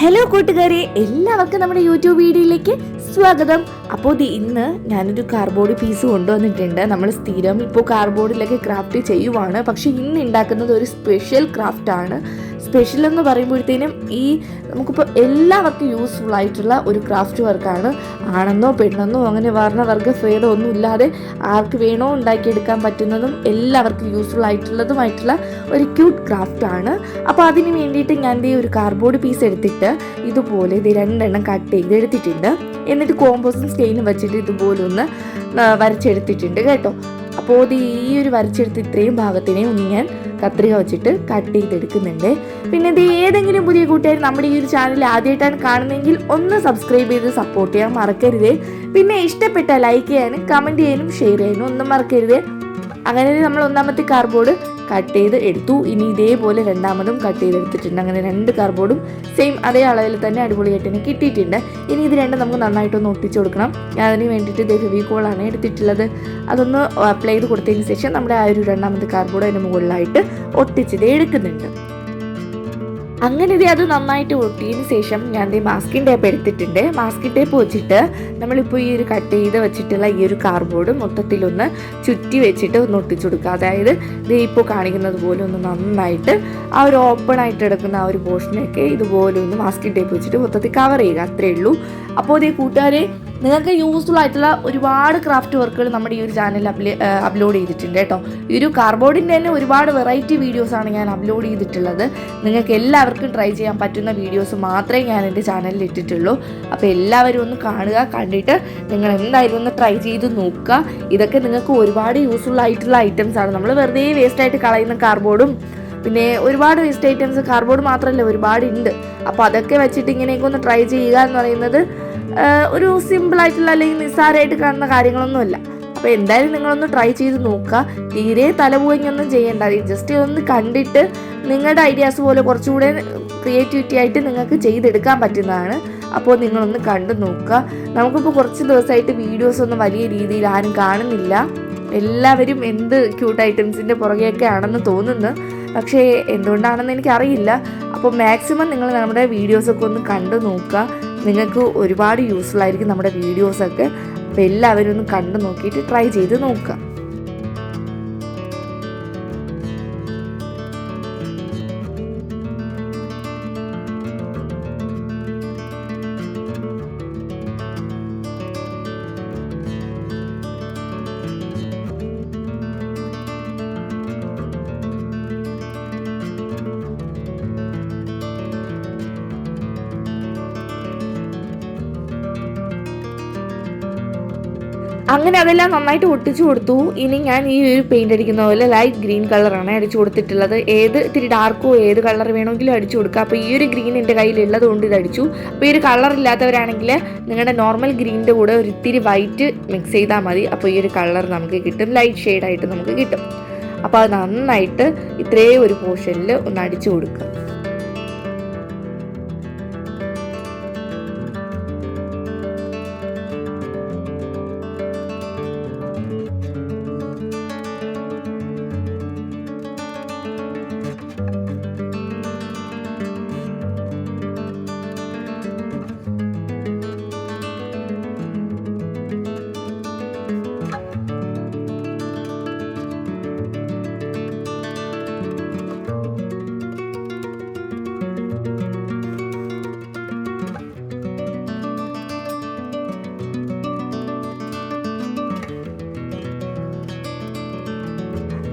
Hello കൂട്ടുകാരെ. എല്ലാവർക്കും നമ്മുടെ യൂട്യൂബ് വീഡിയോയിലേക്ക് സ്വാഗതം. അപ്പോൾ ഇത് ഇന്ന് ഞാനൊരു കാർബോർഡ് പീസ് കൊണ്ടുവന്നിട്ടുണ്ട്. നമ്മൾ സ്ഥിരം ഇപ്പോൾ കാർബോർഡിലൊക്കെ ക്രാഫ്റ്റ് ചെയ്യുവാണ്. പക്ഷേ ഇന്ന് ഉണ്ടാക്കുന്നത് ഒരു സ്പെഷ്യൽ ക്രാഫ്റ്റാണ് ആണ്. സ്പെഷ്യൽ എന്ന് പറയുമ്പോഴത്തേനും ഈ നമുക്കിപ്പോൾ എല്ലാവർക്കും യൂസ്ഫുൾ ആയിട്ടുള്ള ഒരു ക്രാഫ്റ്റ് വർക്കാണ് ആണെന്നോ പെണ്ണെന്നോ അങ്ങനെ വർണവർഗ ഭേദം ഒന്നും ഇല്ലാതെ ആർക്ക് വേണോ ഉണ്ടാക്കിയെടുക്കാൻ പറ്റുന്നതും എല്ലാവർക്കും യൂസ്ഫുൾ ആയിട്ടുള്ളതുമായിട്ടുള്ള ഒരു ക്യൂട്ട് ക്രാഫ്റ്റ് ആണ്. അപ്പോൾ അതിന് വേണ്ടിയിട്ട് ഞാൻ ദേ ഒരു കാർഡ്ബോർഡ് പീസ് എടുത്തിട്ട് ഇതുപോലെ ഇത് രണ്ടെണ്ണം കട്ട് ചെയ്ത് എടുത്തിട്ടുണ്ട് എന്നിട്ട് കോമ്പോസും സ്റ്റെയിനും വെച്ചിട്ട് ഇതുപോലെ ഒന്ന് വരച്ചെടുത്തിട്ടുണ്ട് കേട്ടോ. അപ്പോൾ ഈ ഒരു വരച്ചെടുത്ത് ഇത്രയും ഭാഗത്തിനെ ഒന്ന് ഞാൻ കത്രിക വെച്ചിട്ട് കട്ട് ചെയ്തെടുക്കുന്നുണ്ട്. പിന്നെ ഇത് ഏതെങ്കിലും പുതിയ കൂട്ടുകാർ നമ്മുടെ ഈ ഒരു ചാനൽ ആദ്യമായിട്ടാണ് കാണുന്നതെങ്കിൽ ഒന്ന് സബ്സ്ക്രൈബ് ചെയ്ത് സപ്പോർട്ട് ചെയ്യാൻ മറക്കരുത്. പിന്നെ ഇഷ്ടപ്പെട്ട ലൈക്ക് ചെയ്യാനും കമന്റ് ചെയ്യാനും ഷെയർ ചെയ്യാനും ഒന്നും മറക്കരുത്. അങ്ങനെ നമ്മൾ ഒന്നാമത്തെ കാർഡ്ബോർഡ് കട്ട് ചെയ്ത് എടുത്തു. ഇനി ഇതേപോലെ രണ്ടാമതും കട്ട് ചെയ്തെടുത്തിട്ടുണ്ട്. അങ്ങനെ രണ്ട് കാർഡ്ബോർഡും സെയിം അതേ അളവിൽ തന്നെ അടിപൊളിയായിട്ട് തന്നെ കിട്ടിയിട്ടുണ്ട്. ഇനി ഇത് രണ്ടും നമുക്ക് നന്നായിട്ടൊന്ന് ഒട്ടിച്ചു കൊടുക്കണം. ഞാൻ അതിന് വേണ്ടിയിട്ട് ഇത് ഫെവിക്കോളാണ് എടുത്തിട്ടുള്ളത്. അതൊന്ന് അപ്ലൈ ചെയ്ത് കൊടുത്തതിന് ശേഷം നമ്മുടെ ആ ഒരു രണ്ടാമത്തെ കാർഡ്ബോർഡ് അതിന് മുകളിലായിട്ട് ഒട്ടിച്ചത് എടുക്കുന്നുണ്ട്. അങ്ങനെ ഇത് അത് നന്നായിട്ട് ഒട്ടിയതിന് ശേഷം ഞാൻ ഈ മാസ്കിൻ ടേപ്പ് എടുത്തിട്ടുണ്ട്. മാസ്കിൻ ടേപ്പ് വെച്ചിട്ട് നമ്മളിപ്പോൾ ഈ ഒരു കട്ട് ചെയ്ത് വെച്ചിട്ടുള്ള ഈ ഒരു കാർഡ്ബോർഡ് മൊത്തത്തിലൊന്ന് ചുറ്റി വെച്ചിട്ട് ഒന്ന് ഒട്ടിച്ചു കൊടുക്കുക. അതായത് ഇത് ഇപ്പോൾ കാണിക്കുന്നത് പോലെ ഒന്ന് നന്നായിട്ട് ആ ഒരു ഓപ്പൺ ആയിട്ട് എടുക്കുന്ന ആ ഒരു പോർഷനൊക്കെ ഇതുപോലെ ഒന്ന് മാസ്കിൻ ടേപ്പ് വെച്ചിട്ട് മൊത്തത്തിൽ കവർ ചെയ്യുക. അത്രയേ ഉള്ളൂ. അപ്പോൾ ഇതേ കൂട്ടുകാരെ നിങ്ങൾക്ക് യൂസ്ഫുൾ ആയിട്ടുള്ള ഒരുപാട് ക്രാഫ്റ്റ് വർക്കുകൾ നമ്മുടെ ഈ ഒരു ചാനലിൽ അപ്ലോഡ് ചെയ്തിട്ടുണ്ട് കേട്ടോ. ഈ ഒരു കാർബോർഡിന്റെ തന്നെ ഒരുപാട് വെറൈറ്റി വീഡിയോസാണ് ഞാൻ അപ്ലോഡ് ചെയ്തിട്ടുള്ളത്. നിങ്ങൾക്ക് എല്ലാവർക്കും ട്രൈ ചെയ്യാൻ പറ്റുന്ന വീഡിയോസ് മാത്രമേ ഞാൻ എന്റെ ചാനലിൽ ഇട്ടിട്ടുള്ളൂ. അപ്പോൾ എല്ലാവരും ഒന്ന് കാണുക കണ്ടിട്ട് നിങ്ങൾ എന്തായാലും ഒന്ന് ട്രൈ ചെയ്ത് നോക്കുക. ഇതൊക്കെ നിങ്ങൾക്ക് ഒരുപാട് യൂസ്ഫുൾ ആയിട്ടുള്ള ഐറ്റംസ് ആണ്. നമ്മൾ വെറുതെ വേസ്റ്റ് ആയിട്ട് കളയുന്ന കാർബോർഡും പിന്നെ ഒരുപാട് വേസ്റ്റ് ഐറ്റംസ് കാർബോർഡ് മാത്രമല്ല ഒരുപാട് ഉണ്ട് അപ്പോൾ അതൊക്കെ വെച്ചിട്ട് ഇങ്ങനെയൊക്കെ ഒന്ന് ട്രൈ ചെയ്യുക എന്ന് പറയുന്നത് ഒരു സിമ്പിൾ ആയിട്ടുള്ള അല്ലെങ്കിൽ നിസ്സാരമായിട്ട് കാണുന്ന കാര്യങ്ങളൊന്നുമല്ല. അപ്പോൾ എന്തായാലും നിങ്ങളൊന്ന് ട്രൈ ചെയ്ത് നോക്കുക. തീരെ തലപോയിങ്ങൊന്നും ചെയ്യേണ്ട. ജസ്റ്റ് ഒന്ന് കണ്ടിട്ട് നിങ്ങളുടെ ഐഡിയാസ് പോലെ കുറച്ചുകൂടെ ക്രിയേറ്റിവിറ്റി ആയിട്ട് നിങ്ങൾക്ക് ചെയ്തെടുക്കാൻ പറ്റുന്നതാണ്. അപ്പോൾ നിങ്ങളൊന്ന് കണ്ടു നോക്കുക. നമുക്കിപ്പോൾ കുറച്ച് ദിവസമായിട്ട് വീഡിയോസ് ഒന്നും വലിയ രീതിയിൽ ആരും കാണുന്നില്ല. എല്ലാവരും എന്ത് ക്യൂട്ട് ഐറ്റംസിന്റെ പുറകെയൊക്കെ ആണെന്ന് തോന്നുന്നു. പക്ഷേ എന്തുകൊണ്ടാണെന്ന് എനിക്കറിയില്ല. അപ്പോൾ മാക്സിമം നിങ്ങൾ നമ്മുടെ വീഡിയോസൊക്കെ ഒന്ന് കണ്ടു നോക്കുക. നിങ്ങൾക്ക് ഒരുപാട് യൂസ്ഫുൾ ആയിരിക്കും നമ്മുടെ വീഡിയോസൊക്കെ അപ്പോൾ എല്ലാവരും ഒന്ന് കണ്ടു നോക്കിയിട്ട് ട്രൈ ചെയ്ത് നോക്കുക. അങ്ങനെ അതെല്ലാം നന്നായിട്ട് ഒട്ടിച്ചു കൊടുത്തു. ഇനി ഞാൻ ഈ ഒരു പെയിന്റ് അടിക്കുന്ന പോലെ ലൈറ്റ് ഗ്രീൻ കളറാണ് അടിച്ചു കൊടുത്തിട്ടുള്ളത്. ഏത് ഇത്തിരി ഡാർക്കോ ഏത് കളർ വേണമെങ്കിലും അടിച്ചു കൊടുക്കുക അപ്പോൾ ഈ ഒരു ഗ്രീൻ എന്റെ കയ്യിലുള്ളത് കൊണ്ട് ഇത് അടിച്ചു. അപ്പോൾ ഈ ഒരു കളർ ഇല്ലാത്തവരാണെങ്കിൽ നിങ്ങളുടെ നോർമൽ ഗ്രീനിന്റെ കൂടെ ഒരു ഇത്തിരി വൈറ്റ് മിക്സ് ചെയ്താൽ മതി. അപ്പോൾ ഈ ഒരു കളർ നമുക്ക് കിട്ടും. ലൈറ്റ് ഷെയ്ഡായിട്ട് നമുക്ക് കിട്ടും. അപ്പോൾ അത് നന്നായിട്ട് ഇത്രയും ഒരു പോർഷനിൽ ഒന്ന് അടിച്ചു കൊടുക്കുക.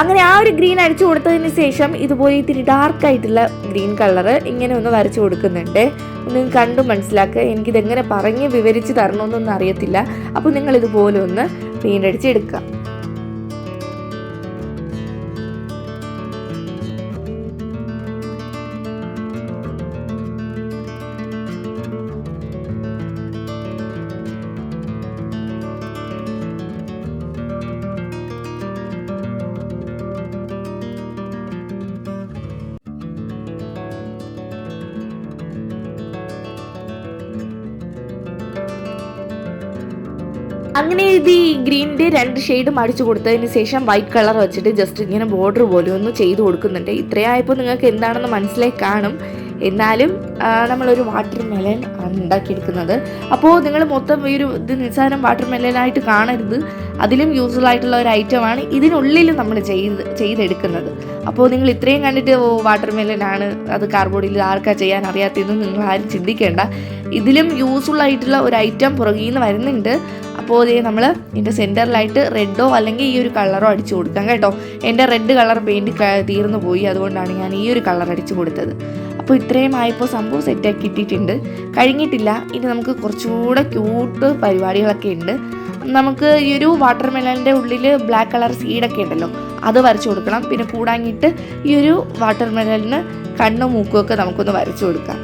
അങ്ങനെ ആ ഒരു ഗ്രീൻ അടിച്ചു കൊടുത്തതിന് ശേഷം ഇതുപോലെ ഇത്തിരി ഡാർക്ക് ആയിട്ടുള്ള ഗ്രീൻ കളർ ഇങ്ങനെ ഒന്ന് വരച്ചു കൊടുക്കുന്നുണ്ട്. ഒന്ന് കണ്ടു മനസ്സിലാക്കുക എനിക്കിതെങ്ങനെ പറഞ്ഞ് വിവരിച്ച് തരണമെന്നൊന്നും അറിയത്തില്ല. അപ്പോൾ നിങ്ങൾ ഇതുപോലെ ഒന്ന് പെയിന്റ് അടിച്ച് എടുക്കുക. അങ്ങനെ ഇത് ഈ ഗ്രീനിന്റെ രണ്ട് ഷെയ്ഡും അടിച്ചു കൊടുത്തതിന് ശേഷം വൈറ്റ് കളർ വെച്ചിട്ട് ജസ്റ്റ് ഇങ്ങനെ ബോർഡർ പോലെ ഒന്ന് ചെയ്ത് കൊടുക്കുന്നുണ്ട്. ഇത്രയായപ്പോൾ നിങ്ങൾക്ക് എന്താണെന്ന് മനസ്സിലായി കാണും. എന്നാലും നമ്മളൊരു വാട്ടർ മെലൻ ആണ് ഉണ്ടാക്കിയെടുക്കുന്നത്. അപ്പോൾ നിങ്ങൾ മൊത്തം ഈ ഒരു ഇത് നിസ്സാരം വാട്ടർ മെലനായിട്ട് കാണരുത്. അതിലും യൂസ്ഫുൾ ആയിട്ടുള്ള ഒരു ഐറ്റമാണ് ഇതിനുള്ളിൽ നമ്മൾ ചെയ്ത് ചെയ്തെടുക്കുന്നത്. അപ്പോൾ നിങ്ങൾ ഇത്രയും കണ്ടിട്ട് ഓ വാട്ടർ മെലനാണ് അത് കാർബോർഡിൽ ആർക്കാ ചെയ്യാൻ അറിയാത്തതെന്ന് നിങ്ങൾ ആരും ചിന്തിക്കേണ്ട. ഇതിലും യൂസ്ഫുൾ ആയിട്ടുള്ള ഒരു ഐറ്റം പുറകിൽ നിന്ന് വരുന്നുണ്ട്. അപ്പോൾ ഇതേ നമ്മൾ ഇതിന്റെ സെന്ററിലായിട്ട് റെഡോ അല്ലെങ്കിൽ ഈ ഒരു കളറോ അടിച്ചു കൊടുക്കാം കേട്ടോ. എന്റെ റെഡ് കളർ പെയിന്റ് തീർന്നു പോയി. അതുകൊണ്ടാണ് ഞാൻ ഈ ഒരു കളർ അടിച്ചു കൊടുത്തത്. അപ്പോൾ ഇത്രയും ആയപ്പോൾ സംഭവം സെറ്റാക്കി ഇട്ടിട്ടുണ്ട്. കഴിഞ്ഞിട്ടില്ല. ഇനി നമുക്ക് കുറച്ചുകൂടെ ക്യൂട്ട് പരിപാടികളൊക്കെ ഉണ്ട്. നമുക്ക് ഈ ഒരു വാട്ടർ മെലണിന്റെ ഉള്ളിൽ ബ്ലാക്ക് കളർ സീഡൊക്കെ ഉണ്ടല്ലോ അത് വരച്ചു കൊടുക്കണം. പിന്നെ കൂടാങ്ങിയിട്ട് ഈ ഒരു വാട്ടർ മെലണിന് കണ്ണും മൂക്കും ഒക്കെ നമുക്കൊന്ന് വരച്ചു കൊടുക്കാം.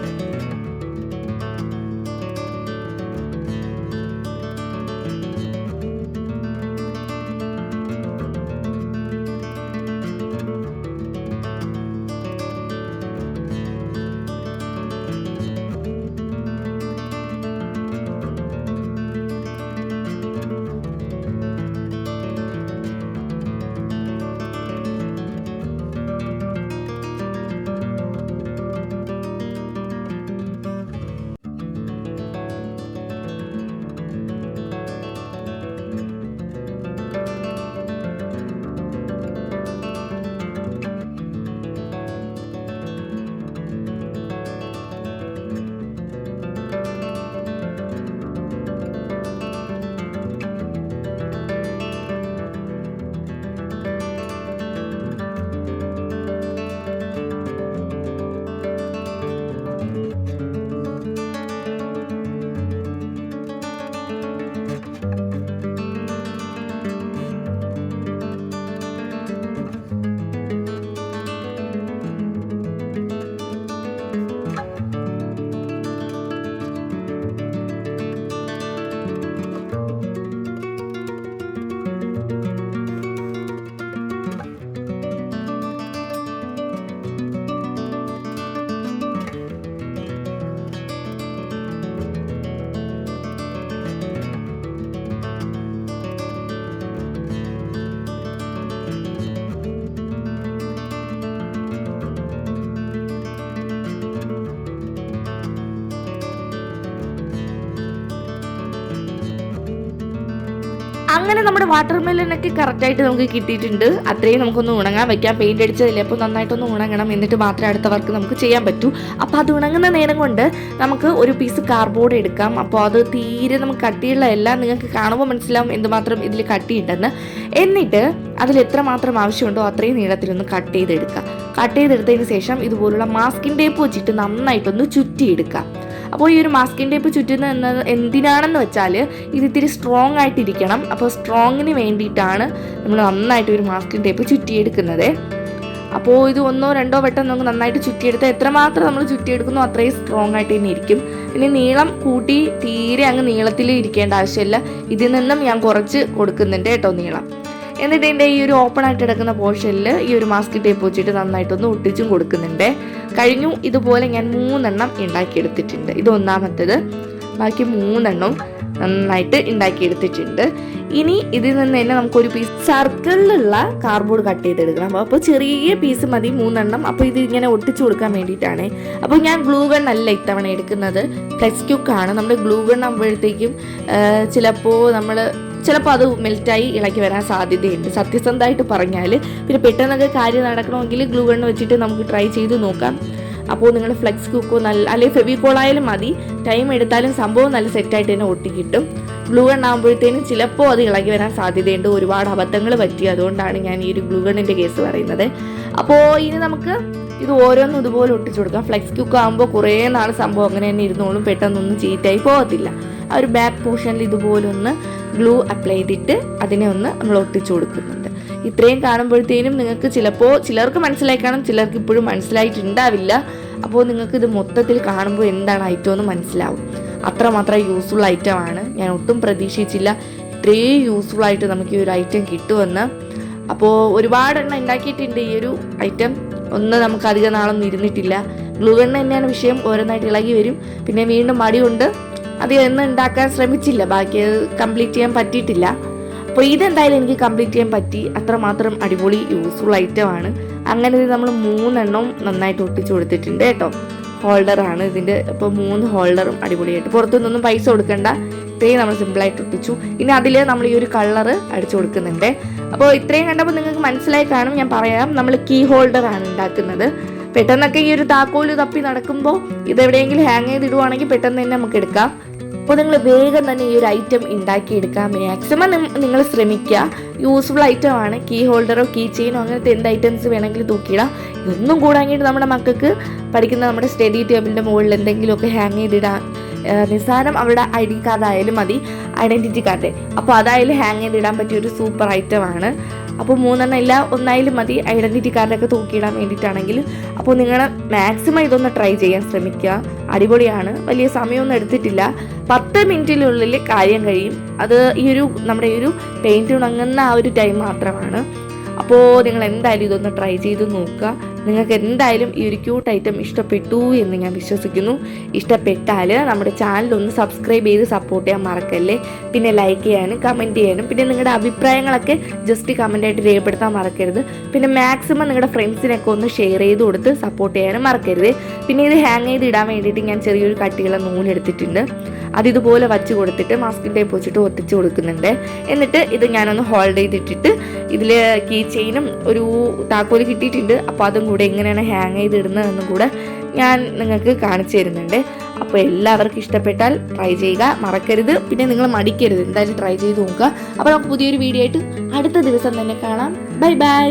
അങ്ങനെ നമ്മുടെ വാട്ടർ മെലനൊക്കെ കറക്റ്റായിട്ട് നമുക്ക് കിട്ടിയിട്ടുണ്ട്. അത്രയും നമുക്കൊന്ന് ഉണങ്ങാൻ വെക്കാം. പെയിന്റ് അടിച്ചതില്ലേ അപ്പോൾ നന്നായിട്ടൊന്ന് ഉണങ്ങണം. എന്നിട്ട് മാത്രമേ അടുത്ത വർക്ക് നമുക്ക് ചെയ്യാൻ പറ്റൂ. അപ്പോൾ അത് ഉണങ്ങുന്ന നേരം കൊണ്ട് നമുക്ക് ഒരു പീസ് കാർഡ്ബോർഡ് എടുക്കാം. അപ്പോൾ അത് തീരെ നമുക്ക് കട്ടിയുള്ള എല്ലാം നിങ്ങൾക്ക് കാണുമ്പോൾ മനസ്സിലാവും എന്തുമാത്രം ഇതിൽ കട്ടിയുണ്ടെന്ന്. എന്നിട്ട് അതിൽ എത്രമാത്രം ആവശ്യമുണ്ടോ അത്രയും നീളത്തിലൊന്ന് കട്ട് ചെയ്തെടുക്കുക കട്ട് ചെയ്തെടുത്തതിന് ശേഷം ഇതുപോലുള്ള മാസ്കിൻ ടേപ്പ് വെച്ചിട്ട് നന്നായിട്ടൊന്ന് ചുറ്റിയെടുക്കാം. അപ്പോൾ ഈ ഒരു മാസ്കിൻ ടേപ്പ് ചുറ്റുന്ന എന്നത് എന്തിനാണെന്ന് വെച്ചാൽ ഇത് ഇത്തിരി സ്ട്രോങ് ആയിട്ടിരിക്കണം. അപ്പോൾ സ്ട്രോങ്ങിന് വേണ്ടിയിട്ടാണ് നമ്മൾ നന്നായിട്ട് ഒരു മാസ്കിൻ ടേപ്പ് ചുറ്റിയെടുക്കുന്നത്. അപ്പോൾ ഇത് ഒന്നോ രണ്ടോ വട്ടം നമുക്ക് നന്നായിട്ട് ചുറ്റിയെടുത്താൽ എത്രമാത്രം നമ്മൾ ചുറ്റിയെടുക്കുന്നോ അത്രയും സ്ട്രോങ് ആയിട്ട് തന്നെ ഇരിക്കും. ഇനി നീളം കൂട്ടി തീരെ അങ്ങ് നീളത്തിൽ ഇരിക്കേണ്ട ആവശ്യമില്ല. ഇതിൽ നിന്നും ഞാൻ കുറച്ച് കൊടുക്കുന്നുണ്ട് കേട്ടോ നീളം. എന്നിട്ട് എന്റെ ഈ ഒരു ഓപ്പൺ ആയിട്ട് കിടക്കുന്ന പോർഷനിൽ ഈ ഒരു മാസ്ക് ടേപ്പ് വെച്ചിട്ട് നന്നായിട്ടൊന്ന് ഒട്ടിച്ചും കൊടുക്കുന്നുണ്ട്. കഴിഞ്ഞു ഇതുപോലെ ഞാൻ മൂന്നെണ്ണം ഉണ്ടാക്കിയെടുത്തിട്ടുണ്ട് ഇത് ഒന്നാമത്തേത്. ബാക്കി മൂന്നെണ്ണം നന്നായിട്ട് ഉണ്ടാക്കിയെടുത്തിട്ടുണ്ട് ഇനി ഇതിൽ നിന്ന് തന്നെ നമുക്കൊരു പീസ് സർക്കിളിലുള്ള കാർഡ്ബോർഡ് കട്ട് ചെയ്തെടുക്കണം. അപ്പോൾ ചെറിയ പീസ് മതി മൂന്നെണ്ണം. അപ്പോൾ ഇത് ഇങ്ങനെ ഒട്ടിച്ചു കൊടുക്കാൻ വേണ്ടിയിട്ടാണ്. അപ്പോൾ ഞാൻ ഗ്ലൂ ഗൺ അല്ല ഇത്തവണ എടുക്കുന്നത്. ഫ്ലെക്സ് ക്യൂക്കാണ് നമ്മൾ ഗ്ലൂ ഗൺ ആകുമ്പോഴത്തേക്കും ചിലപ്പോൾ നമ്മൾ ചിലപ്പോൾ അത് മെൽറ്റായി ഇളക്കി വരാൻ സാധ്യതയുണ്ട്. സത്യസന്ധമായിട്ട് പറഞ്ഞാൽ പിന്നെ പെട്ടെന്നൊക്കെ കാര്യം നടക്കണമെങ്കിൽ ഗ്ലൂ ഗണ്ണ് വെച്ചിട്ട് നമുക്ക് ട്രൈ ചെയ്ത് നോക്കാം. അപ്പോൾ നിങ്ങൾ ഫ്ലെക്സ് കുക്കോ നല്ല അല്ലെങ്കിൽ ഫെവിക്കോൾ ആയാലും മതി. ടൈം എടുത്താലും സംഭവം നല്ല സെറ്റായിട്ട് തന്നെ ഒട്ടിക്കിട്ടും ഗ്ലൂ ഗൺ ആകുമ്പോഴത്തേനും ചിലപ്പോൾ അത് ഇളകി വരാൻ സാധ്യതയുണ്ട്. ഒരുപാട് അബദ്ധങ്ങൾ പറ്റി. അതുകൊണ്ടാണ് ഞാൻ ഈ ഒരു ഗ്ലൂ ഗണ്ണിന്റെ കേസ് പറയുന്നത്. അപ്പോൾ ഇനി നമുക്ക് ഇത് ഓരോന്നും ഇതുപോലെ ഒട്ടിച്ചു കൊടുക്കാം. ഫ്ലെക്സ് കുക്ക് ആകുമ്പോൾ കുറേ നാൾ സംഭവം അങ്ങനെ തന്നെ ഇരുന്നോളും. പെട്ടെന്നൊന്നും ചീറ്റായി പോകത്തില്ല. ആ ഒരു ബാക്ക് പോർഷനിൽ ഇതുപോലെ ഒന്ന് ഗ്ലൂ അപ്ലൈ ചെയ്തിട്ട് അതിനെ ഒന്ന് നമ്മൾ ഒട്ടിച്ചു കൊടുക്കുന്നുണ്ട്. ഇത്രയും കാണുമ്പോഴത്തേനും നിങ്ങൾക്ക് ചിലപ്പോൾ ചിലർക്ക് മനസ്സിലായി കാണും ചിലർക്ക് ഇപ്പോഴും മനസ്സിലായിട്ടുണ്ടാവില്ല. അപ്പോൾ നിങ്ങൾക്ക് ഇത് മൊത്തത്തിൽ കാണുമ്പോൾ എന്താണ് ഐറ്റം എന്ന് മനസ്സിലാവും. അത്രമാത്രം യൂസ്ഫുൾ ഐറ്റമാണ് ഞാൻ ഒട്ടും പ്രതീക്ഷിച്ചില്ല. ഇത്രയും യൂസ്ഫുൾ ആയിട്ട് നമുക്ക് ഈ ഒരു ഐറ്റം കിട്ടുമെന്ന്. അപ്പോൾ ഒരുപാടെണ്ണം ഉണ്ടാക്കിയിട്ടുണ്ട് ഈ ഒരു ഐറ്റം ഒന്ന് നമുക്ക് അധിക നാളൊന്നും ഇരുന്നിട്ടില്ല. ഗ്ലൂ ഗണ്ണ് തന്നെയാണ് വിഷയം. ഓരോന്നായിട്ട് ഇളകി വരും. പിന്നെ വീണ്ടും മടി കൊണ്ട് അത് എന്നും ഉണ്ടാക്കാൻ ശ്രമിച്ചില്ല. ബാക്കി അത് കംപ്ലീറ്റ് ചെയ്യാൻ പറ്റിയിട്ടില്ല. അപ്പോൾ ഇതെന്തായാലും എനിക്ക് കംപ്ലീറ്റ് ചെയ്യാൻ പറ്റി. അത്രമാത്രം അടിപൊളി യൂസ്ഫുൾ ഐറ്റമാണ് അങ്ങനെ ഇത് നമ്മൾ മൂന്നെണ്ണം നന്നായിട്ട് ഒട്ടിച്ചു കൊടുത്തിട്ടുണ്ട് കേട്ടോ. ഹോൾഡറാണ് ഇതിന്റെ ഇപ്പോൾ മൂന്ന് ഹോൾഡറും അടിപൊളിയായിട്ട്. പുറത്തുനിന്നൊന്നും പൈസ കൊടുക്കണ്ട. ഇത്രയും നമ്മൾ സിമ്പിളായിട്ട് ഒട്ടിച്ചു. ഇനി അതിൽ നമ്മൾ ഈ ഒരു കളർ അടിച്ചു കൊടുക്കുന്നുണ്ട്. അപ്പോൾ ഇത്രയും കണ്ടപ്പോൾ നിങ്ങൾക്ക് മനസ്സിലായി കാണും. ഞാൻ പറയാം നമ്മൾ കീ ഹോൾഡറാണ് ഉണ്ടാക്കുന്നത്. പെട്ടെന്നൊക്കെ ഈ ഒരു താക്കോൽ തപ്പി നടക്കുമ്പോൾ ഇതെവിടെയെങ്കിലും ഹാങ് ചെയ്തിടുവാണെങ്കിൽ പെട്ടെന്ന് തന്നെ നമുക്ക് എടുക്കാം. അപ്പോൾ നിങ്ങൾ വേഗം തന്നെ ഈ ഒരു ഐറ്റം ഉണ്ടാക്കിയെടുക്കാൻ മാക്സിമം നിങ്ങൾ ശ്രമിക്കുക. യൂസ്ഫുൾ ഐറ്റം ആണ്. കീ ഹോൾഡറോ കീ ചെയിനോ അങ്ങനത്തെ എന്ത് ഐറ്റംസ് വേണമെങ്കിലും തൂക്കിയിടാം. ഇതൊന്നും കൂടാങ്ങിയിട്ട് നമ്മുടെ മക്കൾക്ക് പഠിക്കുന്ന നമ്മുടെ സ്റ്റഡി ടേബിളിന്റെ മുകളിൽ എന്തെങ്കിലുമൊക്കെ ഹാങ് ചെയ്തിടാം നിസ്സാരം അവരുടെ ഐ ഡി കാർഡ് ആയാലും മതി. ഐഡന്റിറ്റി കാർഡ് അപ്പോൾ അതായാലും ഹാങ് ചെയ്തിടാൻ പറ്റിയ ഒരു സൂപ്പർ ഐറ്റമാണ് അപ്പോൾ മൂന്നെണ്ണം ഇല്ല ഒന്നായാലും മതി. ഐഡന്റിറ്റി കാർഡൊക്കെ തൂക്കിയിടാൻ വേണ്ടിയിട്ടാണെങ്കിൽ. അപ്പോൾ നിങ്ങൾ മാക്സിമം ഇതൊന്ന് ട്രൈ ചെയ്യാൻ ശ്രമിക്കുക. അടിപൊളിയാണ്. വലിയ സമയമൊന്നും എടുത്തിട്ടില്ല. പത്ത് മിനിറ്റിനുള്ളിൽ കാര്യം കഴിയും. അത് ഈ ഒരു നമ്മുടെ ഈ ഒരു പെയിന്റ് ഉണങ്ങുന്ന ആ ഒരു ടൈം മാത്രമാണ്. അപ്പോൾ നിങ്ങൾ എന്തായാലും ഇതൊന്ന് ട്രൈ ചെയ്ത് നോക്കുക. നിങ്ങൾക്ക് എന്തായാലും ഈ ഒരു ക്യൂട്ട് ഐറ്റം ഇഷ്ടപ്പെട്ടു എന്ന് ഞാൻ വിശ്വസിക്കുന്നു. ഇഷ്ടപ്പെട്ടാൽ നമ്മുടെ ചാനൽ ഒന്ന് സബ്സ്ക്രൈബ് ചെയ്ത് സപ്പോർട്ട് ചെയ്യാൻ മറക്കല്ലേ? പിന്നെ ലൈക്ക് ചെയ്യാനും കമന്റ് ചെയ്യാനും പിന്നെ നിങ്ങളുടെ അഭിപ്രായങ്ങളൊക്കെ ജസ്റ്റ് കമന്റായിട്ട് രേഖപ്പെടുത്താൻ മറക്കരുത്. പിന്നെ മാക്സിമം നിങ്ങളുടെ ഫ്രണ്ട്സിനൊക്കെ ഒന്ന് ഷെയർ ചെയ്ത് കൊടുത്ത് സപ്പോർട്ട് ചെയ്യാനും മറക്കരുത്. പിന്നെ ഇത് ഹാങ് ചെയ്ത് ഇടാൻ വേണ്ടിയിട്ട് ഞാൻ ചെറിയൊരു കട്ടിയുള്ള നൂലെടുത്തിട്ടുണ്ട് അത് ഇതുപോലെ വച്ച് കൊടുത്തിട്ട് മാസ്കിൻ ടേപ്പ് വെച്ചിട്ട് ഒട്ടിച്ച് കൊടുക്കുന്നുണ്ട്. എന്നിട്ട് ഇത് ഞാനൊന്ന് ഹോൾഡ് ചെയ്തിട്ടിട്ട് ഇതിൽ കീ ചെയിനും ഒരു താക്കോൽ കിട്ടിയിട്ടുണ്ട്. അപ്പോൾ അതും കൂടെ എങ്ങനെയാണ് ഹാങ് ചെയ്തിടുന്നതെന്നും കൂടെ ഞാൻ നിങ്ങൾക്ക് കാണിച്ചു തരുന്നുണ്ട്. അപ്പോൾ എല്ലാവർക്കും ഇഷ്ടപ്പെട്ടാൽ ട്രൈ ചെയ്യുക. മറക്കരുത്. പിന്നെ നിങ്ങൾ മടിക്കരുത്. എന്തായാലും ട്രൈ ചെയ്ത് നോക്കുക. അപ്പോൾ നമുക്ക് പുതിയൊരു വീഡിയോ ആയിട്ട് അടുത്ത ദിവസം തന്നെ കാണാം. Bye bye